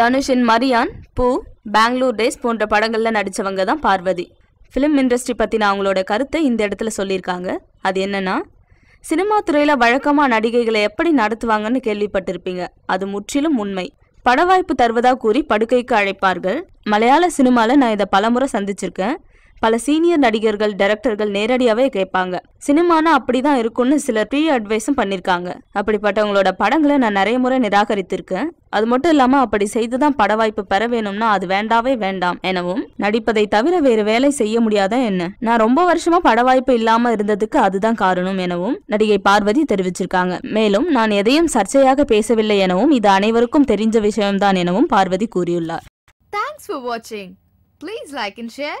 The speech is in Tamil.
தனுஷின் மரியான் பூ பெங்களூர் டேஸ் போன்ற படங்களில் நடித்தவங்க தான் பார்வதி. ஃபிலிம் இண்டஸ்ட்ரி பற்றின அவங்களோட கருத்தை இந்த இடத்துல சொல்லியிருக்காங்க. அது என்னன்னா சினிமா துறையில் வழக்கமாக நடிகைகளை எப்படி நடத்துவாங்கன்னு கேள்விப்பட்டிருப்பீங்க. அது முற்றிலும் உண்மை. பட வாய்ப்பு தருவதாக கூறி படுக்கைக்கு அழைப்பார்கள். மலையாள சினிமாவில் நான் இதை பலமுறை சந்திச்சிருக்கேன். பல சீனியர் நடிகர்கள் டைரக்டர்கள் நேரடியாவே கேட்பாங்க. சினிமானா அப்படிதான் இருக்கும்னு சிலர் ப்ரீ அட்வைஸும் பண்ணிருக்காங்க. அப்படிப்பட்டவங்களோட படங்களை நான் நிறைய முறை நிராகரித்திருக்கேன். அது மட்டும் இல்லாம அப்படி செய்துதான் பட வாய்ப்பு பெற வேணும்னா அது வேண்டாவே வேண்டாம் எனவும் நடிப்பதை தவிர வேறு வேலை செய்ய முடியாதா என்ன? நான் ரொம்ப வருஷமா பட வாய்ப்பு இல்லாம இருந்ததுக்கு அதுதான் காரணம் எனவும் நடிகை பார்வதி தெரிவிச்சிருக்காங்க. மேலும் நான் எதையும் சர்ச்சையாக பேசவில்லை எனவும் இது அனைவருக்கும் தெரிஞ்ச விஷயம்தான் எனவும் பார்வதி கூறியுள்ளார். தேங்க்ஸ் ஃபார் வாட்சிங் please like and share